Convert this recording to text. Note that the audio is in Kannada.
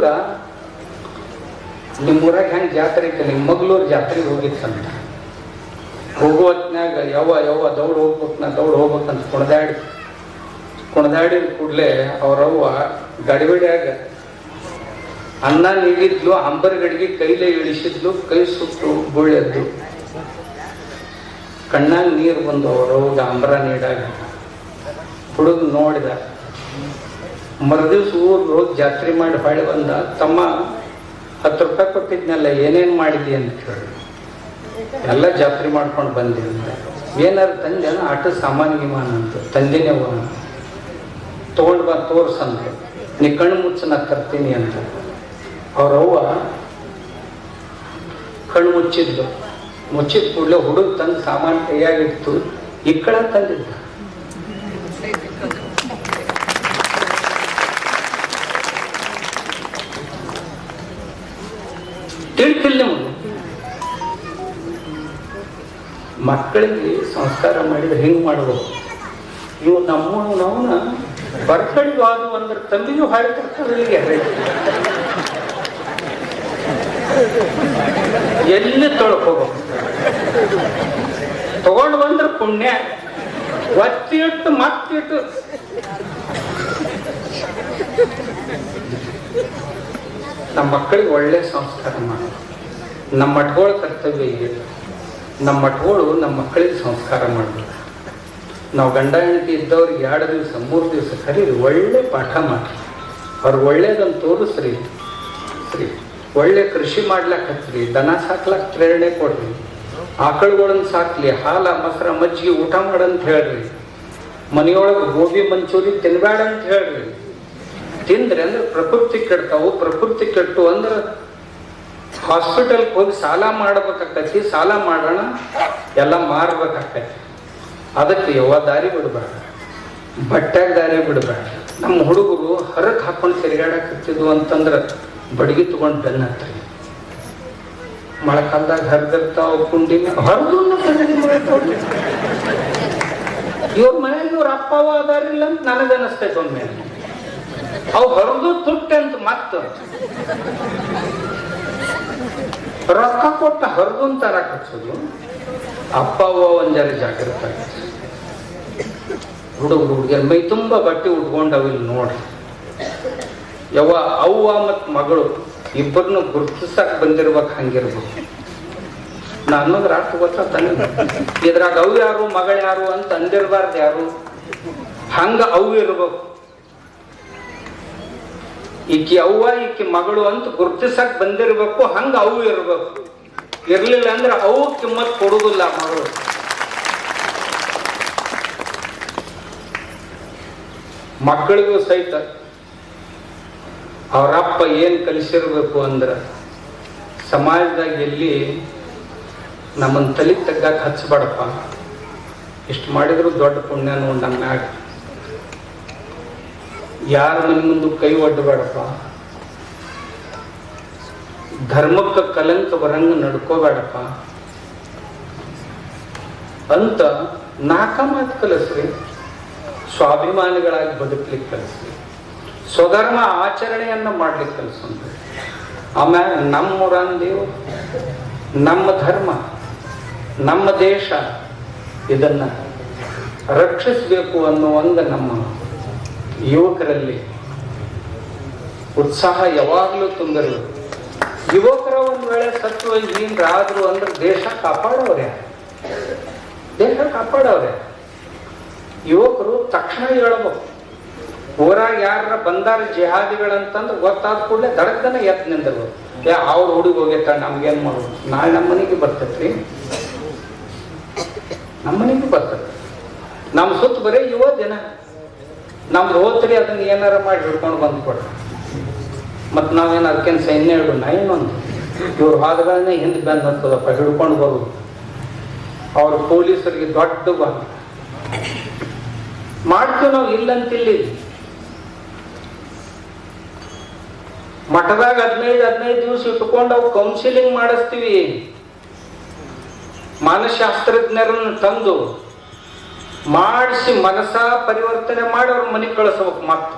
ಹುಡುಗ ನಿಮ್ಮೂರಾಗ ಹೆಂಗೆ ಜಾತ್ರೆ ಐತೆ? ನಿಮ್ಮ ಮಗ್ಳೂರ್ ಜಾತ್ರೆಗೆ ಹೋಗಿತ್ತಂತ. ಹೋಗೋ ಹೊತ್ನಾಗ ಯಾವ ಯಾವ ದೌಡ್ ಹೋಗ್ಬೇಕು ನಾ ದೌಡ್ ಹೋಗ್ಬೇಕಂತ ಕುಣದಾಡಿ ಕುಣದಾಡಿದ ಕೂಡಲೇ ಅವ್ರವ್ವ ಗಡಿಬಿಡಿಯಾಗ ಅನ್ನ ನೀಡಿದ್ಲು, ಅಂಬರ್ಗಡಿಗೆ ಕೈಲೇ ಇಳಿಸಿದ್ಲು, ಕೈ ಸುಟ್ಟು ಬುಳ್ಳೆದ್ದು ಕಣ್ಣಾಗ ನೀರು ಬಂದು ಅವ್ರವ್ಗ ಅಂಬರ ನೀಡಾಗ ಹುಡುಗ ನೋಡಿದ ಮರುದಿವ್ಸ ಊರಿಗೆ ಹೋಗಿ ಜಾತ್ರೆ ಮಾಡಿ ಹೊಳೆ ಬಂದ, ತಮ್ಮ ಹತ್ತು ರೂಪಾಯಿ ಕೊಟ್ಟಿದ್ನಲ್ಲ, ಏನೇನು ಮಾಡಿದಿ ಅಂತ ಕೇಳಿ ಎಲ್ಲ ಜಾತ್ರೆ ಮಾಡ್ಕೊಂಡು ಬಂದೆ ಅಂತ. ಏನಾರು ತಂದೆ ಆಟ ಸಾಮಾನ್ಯ ವಿಮಾನ ಅಂತ. ತಂದಿನೇ ತೊಗೊಂಡು ಬಂದು ತೋರ್ಸಂತ ನೀ ಕಣ್ಣು ಮುಚ್ಚ, ನಾ ತರ್ತೀನಿ ಅಂತ. ಅವ್ರವ್ವ ಕಣ್ಣು ಮುಚ್ಚಿದ್ಲು. ಮುಚ್ಚಿದ ಕೂಡಲೇ ಹುಡುಗ ತಂದು ಸಾಮಾನು ಕೈಯಾಗಿತ್ತು ಇಕ್ಕಳ ತಂದಿದ್ದ. ತಿಳ್ತಿಲ್ಲ ನಿಮಗೆ ಮಕ್ಕಳಿಗೆ ಸಂಸ್ಕಾರ ಮಾಡಿದ್ರೆ ಹೆಂಗ್ ಮಾಡಬಹುದು ಇವು ನಮ್ಮ ನಮ್ಮನ್ನ ಬರ್ತಡಿಗೆ ಆದವು ಅಂದ್ರೆ ಹಾಳಿ ತರ್ತಾರೆ ಎಲ್ಲಿ ತೊಳ್ಕೋಬೇಕು ತಗೊಂಡು ಬಂದ್ರೆ ಪುಣ್ಯ. ಒತ್ತಿಟ್ಟು ಮತ್ತಿಟ್ಟು ನಮ್ಮ ಮಕ್ಕಳಿಗೆ ಒಳ್ಳೆ ಸಂಸ್ಕಾರ ಮಾಡೋದು ನಮ್ಮ ಮಠಗಳ ಕರ್ತವ್ಯ ಇದೆ. ನಮ್ಮ ಮಠಗಳು ನಮ್ಮ ಮಕ್ಕಳಿಗೆ ಸಂಸ್ಕಾರ ಮಾಡಬೇಕು. ನಾವು ಗಂಡ ಹೆಂಡತಿ ಇದ್ದವ್ರಿಗೆ ಎರಡು ದಿವಸ, ಮೂರು ದಿವಸ ಕರೀರಿ, ಒಳ್ಳೆ ಪಾಠ ಮಾಡಿ ಅವ್ರು ಒಳ್ಳೇದನ್ನು ತೋರಿಸ್ರಿ. ಸರಿ. ಒಳ್ಳೆ ಕೃಷಿ ಮಾಡ್ಲಾಕ್ ಹಚ್ರಿ ದನ ಸಾಕ್ಲಾಕ್ ಪ್ರೇರಣೆ ಕೊಡ್ರಿ. ಆಕಳುಗಳನ್ನು ಸಾಕ್ಲಿ, ಹಾಲ, ಮೊಸರ, ಮಜ್ಜಿಗೆ, ಊಟ ಮಾಡಂತ ಹೇಳ್ರಿ. ಮನೆಯೊಳಗೆ ಗೋಬಿ ಮಂಚೂರಿ ತಿನ್ಬೇಡ ಅಂತ ಹೇಳ್ರಿ. ತಿಂದ್ರೆ ಅಂದ್ರೆ ಪ್ರಕೃತಿ ಕೆಡ್ತಾವು ಪ್ರಕೃತಿ ಕೆಟ್ಟು ಅಂದ್ರೆ ಹಾಸ್ಪಿಟಲ್ಗೆ ಹೋಗಿ ಸಾಲ ಮಾಡ್ಬೇಕಾಕತಿ ಸಾಲ ಮಾಡೋಣ, ಎಲ್ಲ ಮಾರ್ಬೇಕಾಕತಿ ಅದಕ್ಕೆ ಯಾವ ದಾರಿ ಬಿಡಬೇಡ. ಬಟ್ಟೆ ದಾರಿ ಬಿಡಬೇಡ. ನಮ್ಮ ಹುಡುಗರು ಹರಕ್ ಹಾಕೊಂಡು ತಿರುಗಾಡಕತ್ತಿದ್ವು ಅಂತಂದ್ರೆ ಬಡಗಿ ತಗೊಂಡು ಬೆನ್ನ ಮಳೆಕಾಲದಾಗ ಹರಿದಿರ್ತಾವ ಕುಂಡಿ ಹರಿದು ಇವ್ರ ಮನೆಯಲ್ಲಿ ಇವ್ರ ಅಪ್ಪ ಅದಾರಿಲ್ಲ ಅಂತ ನನಗನ್ನಿಸ್ತೈತೆ ಒಮ್ಮೆ ಅವು ಬರೋದು ತುಟ್ಟೆ ಅಂತ ಮತ್ತ ರೊಕ್ಕ ಕೊಟ್ಟ ಹರಿದು ಅಂತ ಹಚ್ಚೋದು. ಅಪ್ಪ ಅವ್ವ ಒಂದ್ ಜರ ಜಾಗೃತ ಹುಡುಗರು ಹುಡುಗಿಯರ್ ಮೈ ತುಂಬ ಬಟ್ಟೆ ಉಟ್ಕೊಂಡವು ಇಲ್ಲಿ ನೋಡ್ರಿ. ಯವ್ವ, ಅವ್ವ ಮತ್ತು ಮಗಳು ಇಬ್ಬರನ್ನು ಗುರುತಿಸಕ್ ಬಂದಿರ್ಬೇಕು ಹಂಗಿರ್ಬೇಕು. ನಾ ಅನ್ನೋದ್ರ ಅರ್ಥ ಗೊತ್ತಾನೆ ಇದ್ರಾಗ ಅವು ಯಾರು, ಮಗಳು ಯಾರು ಅಂತ ಅಂದಿರ್ಬಾರ್ದು ಯಾರು. ಹಂಗ ಅವು ಇರ್ಬೇಕು. ಈಕಿ ಅವ್ವ, ಈಕಿ ಮಗಳು ಅಂತ ಗುರುತಿಸಕ್ ಬಂದಿರಬೇಕು, ಹಂಗ ಅವು ಇರಬೇಕು. ಇರ್ಲಿಲ್ಲ ಅಂದ್ರೆ ಅವು ಕಿಮ್ಮತ್ ಕೊಡುದಿಲ್ಲ ಮಗಳು. ಮಕ್ಕಳಿಗೂ ಸಹಿತ ಅವರಪ್ಪ ಏನ್ ಕಲಿಸಿರ್ಬೇಕು ಅಂದ್ರ ಸಮಾಜದಾಗ ಎಲ್ಲಿ ನಮ್ಮನ್ನ ತಲೆ ತಗ್ಗಾಕ ಹಚ್ಚಬಾಡಪ್ಪ. ಇಷ್ಟು ಮಾಡಿದ್ರು ದೊಡ್ಡ ಪುಣ್ಯ ನೋಡ್ ನಮ್ಮ ಯಾರ ನಿಮ್ಮ ಮುಂದೆ ಕೈ ಒಡ್ಡಬೇಡಪ್ಪ ಧರ್ಮಕ್ಕೆ ಕಲಂಕ ಬರಂಗ ನಡ್ಕೋಬೇಡಪ್ಪ. ಅಂತ ನಾಕ ಮಾತು ಕಲಿಸ್ರಿ. ಸ್ವಾಭಿಮಾನಿಗಳಾಗಿ ಬದುಕ್ಲಿಕ್ಕೆ ಕಲಿಸ್ರಿ. ಸ್ವಧರ್ಮ ಆಚರಣೆಯನ್ನ ಮಾಡ್ಲಿಕ್ಕೆ ಕಲಿಸಂತ ಆಮೇಲೆ ನಮ್ಮ ಊರಂದೇವು ನಮ್ಮ ಧರ್ಮ, ನಮ್ಮ ದೇಶ ಇದನ್ನ ರಕ್ಷಿಸಬೇಕು ಅನ್ನೋ ಒಂದು ನಮ್ಮ ಯುವಕರಲ್ಲಿ ಉತ್ಸಾಹ ಯಾವಾಗಲೂ ತುಂಬಿರಬೇಕು ಯುವಕರ ಒಂದ್ ವೇಳೆ ಸತ್ವ ಏನ್ರಾದ್ರು ಅಂದ್ರೆ ದೇಶ ಕಾಪಾಡೋರೆ ದೇಶ ಕಾಪಾಡೋರೆ ಯುವಕರು ತಕ್ಷಣ ಹೇಳ್ಬೇಕು ಊರಾಗ ಯಾರ ಬಂದಾರ ಜಿಹಾದಿಗಳಂತಂದ್ರೆ ಗೊತ್ತಾದ ಕೂಡಲೇ ದಡಕ್ಕನ ಎತ್ ನಿಂದರು ಏ, ಅವ್ರ ಹುಡುಗ ಹೋಗೈತ, ನಮ್ಗೇನ್ ಮಾಡೋದು? ನಾಳೆ ನಮ್ಮ ಮನೆಗೆ ಬರ್ತೈತ್ರಿ. ನಮ್ಮ ಮನೆಗೆ ಬರ್ತೈತಿ ನಮ್ಮ ಸುತ್ತ ಬರೀ ಯುವ ದಿನ ನಮ್ದು ಹೋತ್ರಿ ಅದನ್ನ ಏನಾರ ಮಾಡಿ ಹಿಡ್ಕೊಂಡು ಬಂದು ಕೊಡ್ರಿ. ಮತ್ತು ನಾವೇನು ಅದಕ್ಕೇನು ಸೈನ್ಯ ಹಿಡು ಇನ್ನೊಂದು. ಇವ್ರ ವಾದಗಳನ್ನೇ ಹಿಂದೆ ಬಂದು ಅಂತದಪ್ಪ ಹಿಡ್ಕೊಂಡು ಬರೋದು. ಅವ್ರ ಪೊಲೀಸರಿಗೆ ದೊಡ್ಡ ಬಂದ. ಮಾಡ್ತೀವಿ ನಾವು ಇಲ್ಲಂತಿಲ್ಲಿ. ಮಠದಾಗ ಹದಿನೈದು ಹದಿನೈದು ದಿವಸ ಇಟ್ಕೊಂಡು ಅವು ಕೌನ್ಸಿಲಿಂಗ್ ಮಾಡಿಸ್ತೀವಿ. ಮಾನಶಾಸ್ತ್ರಜ್ಞರನ್ನು ತಂದು. ಮಾಡಿಸಿ ಮನಸ ಪರಿವರ್ತನೆ ಮಾಡಿ ಅವ್ರ ಮನೆಗೆ ಕಳಿಸ್ಬೇಕು ಮತ್ತೆ.